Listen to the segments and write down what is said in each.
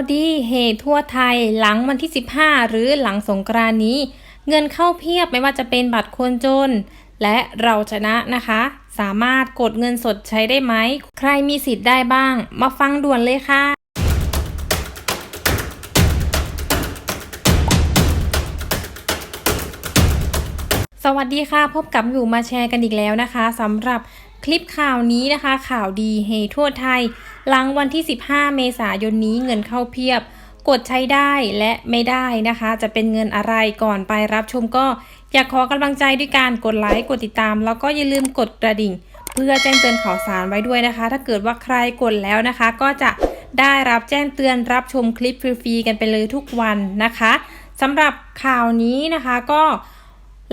วดีเฮทั่วไทยหลังวันที่ 15 หรือหลังสงกรานนี้ เงินเข้าเพียบไม่ว่าจะเป็นบัตรคนจน และเราชนะนะคะ สามารถกดเงินสดใช้ได้ไหม ใครมีสิทธิ์ได้บ้าง มาฟังด่วนเลยค่ะสวัสดีค่ะ พบกับอยู่มาแชร์กันอีกแล้วนะคะสำหรับ คลิปข่าวนี้นะคะข่าวดีเฮทั่วไทย หลังวันที่ 15 เมษายนนี้เงินเข้าเพียบ กดใช้ได้และไม่ได้นะคะ จะเป็นเงินอะไรก่อนไปรับชมก็ อยากขอกำลังใจด้วยการกดไลค์กดติดตาม แล้วก็อย่าลืมกดกระดิ่ง เพื่อแจ้งเตือนข่าวสารไว้ด้วยนะคะ ถ้าเกิดว่าใครกดแล้วนะคะ ก็จะได้รับแจ้งเตือนรับชมคลิปฟรีๆกันไปเลยทุกวันนะคะสำหรับข่าวนี้นะคะก็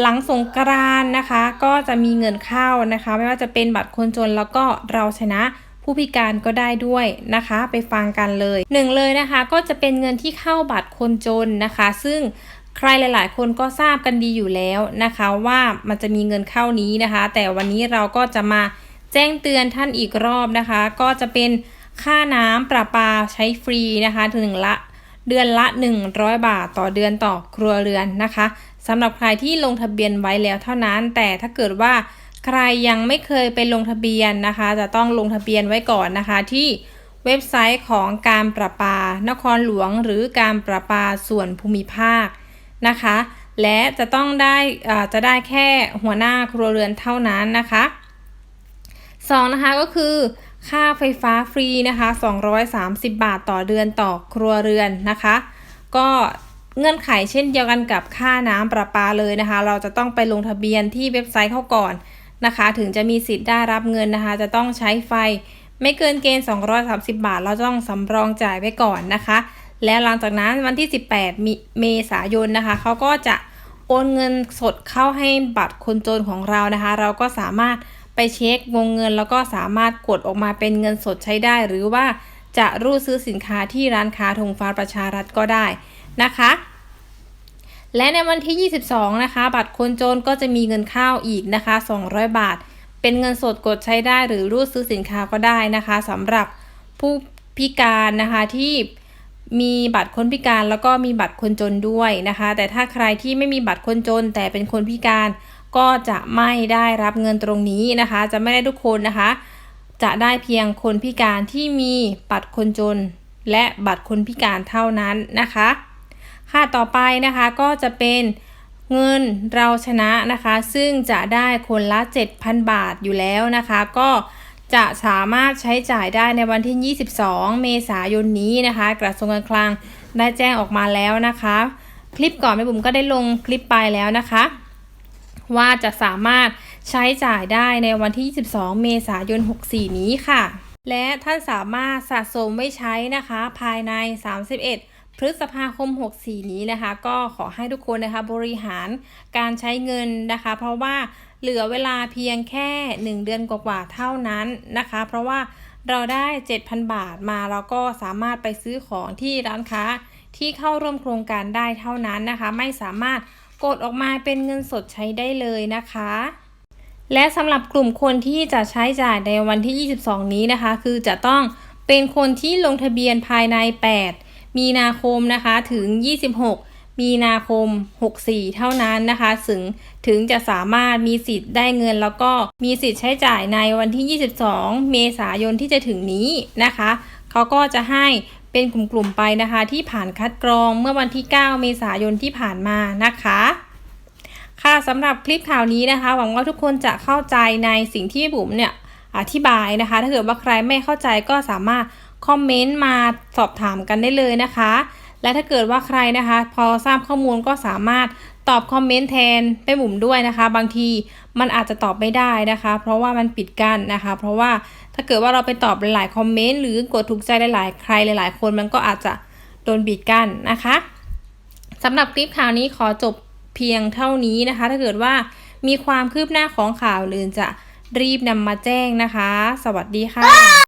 หลังสงกรานนะคะ ก็จะมีเงินเข้านะคะ ไม่ว่าจะเป็นบัตรคนจนแล้วก็เราชนะผู้พิการก็ได้ด้วยนะคะ ไปฟังกันเลยหนึ่งเลยนะคะ ก็จะเป็นเงินที่เข้าบัตรคนจนนะคะ ซึ่งใครหลาย ๆ คนก็ทราบกันดีอยู่แล้วนะคะ ว่ามันจะมีเงินเข้านี้นะคะ แต่วันนี้เราก็จะมาแจ้งเตือนท่านอีกรอบนะคะ ก็จะเป็นค่าน้ำประปาใช้ฟรีนะคะ ถึงละ เดือนละ 100 บาทต่อเดือนต่อครัวเรือนนะคะสำหรับใครที่ลงทะเบียนไว้แล้วเท่านั้น แต่ถ้าเกิดว่าใครยังไม่เคยไปลงทะเบียนนะคะ จะต้องลงทะเบียนไว้ก่อนนะคะ ที่เว็บไซต์ของการประปา นครหลวง หรือการประปาส่วนภูมิภาคนะคะ และจะต้องได้จะได้แค่หัวหน้าครัวเรือนเท่านั้นนะคะสองนะคะก็คือ ค่าไฟฟ้าฟรีนะคะ 230 บาทต่อเดือนต่อครัวเรือนนะคะ ก็เงื่อนไขเช่นเดียวกันกับค่าน้ำประปาเลยนะคะ เราจะต้องไปลงทะเบียนที่เว็บไซต์เขาก่อนนะคะ ถึงจะมีสิทธิ์ได้รับเงินนะคะ จะต้องใช้ไฟไม่เกินเกณฑ์ 230 บาท เราจะต้องสำรองจ่ายไว้ก่อนนะคะ แล้วหลังจากนั้นวันที่ 18มิเมษายนนะคะ เขาก็จะโอนเงินสดเข้าให้บัตรคนจนของเรานะคะ เราก็สามารถ ไปเช็ควงเงินแล้วก็สามารถกดออกมาเป็นเงินสดใช้ได้ หรือว่าจะรูดซื้อสินค้าที่ร้านค้าธงฟ้าประชารัฐก็ได้นะคะและในวันที่ 22 นะคะ บัตรคนจนก็จะมีเงินเข้าอีกนะคะ 200 บาท เป็นเงินสดกดใช้ได้หรือรูดซื้อสินค้าก็ได้นะคะสำหรับผู้พิการนะคะที่มีบัตรคนพิการแล้วก็มีบัตรคนจนด้วยนะคะ แต่ถ้าใครที่ไม่มีบัตรคนจนแต่เป็นคนพิการ ก็จะไม่ได้รับเงินตรงนี้นะคะ จะไม่ได้ทุกคนนะคะ จะได้เพียงคนพิการที่มีบัตรคนจน และบัตรคนพิการเท่านั้นนะคะ ค่ะต่อไปนะคะก็จะเป็นเงินเราชนะนะคะ ซึ่งจะได้คนละ 7,000 บาทอยู่แล้วนะคะ ก็จะสามารถใช้จ่ายได้ในวันที่ 22 เมษายนนี้นะคะ กระทรวงการคลังได้แจ้งออกมาแล้วนะคะ คลิปก่อนแม่บุ๋มก็ได้ลงคลิปไปแล้วนะคะ ว่าจะสามารถใช้จ่ายได้ในวันที่ 22 เมษายน 64 นี้ค่ะ และท่านสามารถสะสมไว้ใช้นะคะ ภายใน 31 พฤษภาคม 64 นี้นะคะ ก็ขอให้ทุกคนนะคะบริหารการใช้เงินนะคะ เพราะว่าเหลือเวลาเพียงแค่ 1 เดือนกว่าๆเท่านั้นนะคะ เพราะว่าเราได้ 7,000 บาทมาเราก็สามารถไปซื้อของที่ร้านค้าที่เข้าร่วมโครงการได้เท่านั้นนะคะ ไม่สามารถ กดออกมาเป็นเงินสดใช้ได้เลยนะคะ และสำหรับกลุ่มคนที่จะใช้จ่ายในวันที่ 22 นี้นะคะ คือจะต้องเป็นคนที่ลงทะเบียนภายใน 8 มีนาคมนะคะถึง 26 มีนาคม 64 เท่านั้นนะคะถึงถึงจะสามารถมีสิทธิ์ได้เงิน แล้วก็มีสิทธิ์ใช้จ่ายในวันที่ 22 เมษายนที่จะถึงนี้นะคะ เขาก็จะให้ เป็นกลุ่มๆไปนะคะ ที่ผ่านคัดกรองเมื่อวันที่ 9 เมษายนที่ผ่านมานะคะ ค่ะสำหรับคลิปข่าวนี้นะคะ หวังว่าทุกคนจะเข้าใจในสิ่งที่บุ๋มเนี่ยอธิบายนะคะ ถ้าเกิดว่าใครไม่เข้าใจก็สามารถคอมเมนต์มาสอบถามกันได้เลยนะคะ และถ้าเกิดว่าใครนะคะ พอทราบข้อมูลก็สามารถตอบคอมเมนต์แทนไปบุ๋มด้วยนะคะ บางทีมันอาจจะตอบไม่ได้นะคะ เพราะว่ามันปิดกั้นนะคะ เพราะว่าถ้าเกิดว่าเราไปตอบหลายๆคอมเมนต์หรือกดถูกใจหลายๆใครหลาย ๆ คนมันก็อาจจะโดนปิดกั้นนะคะสำหรับคลิปข่าวนี้ขอจบเพียงเท่านี้นะคะ ถ้าเกิดว่ามีความคืบหน้าของข่าวอื่นจะรีบนำมาแจ้งนะคะ สวัสดีค่ะ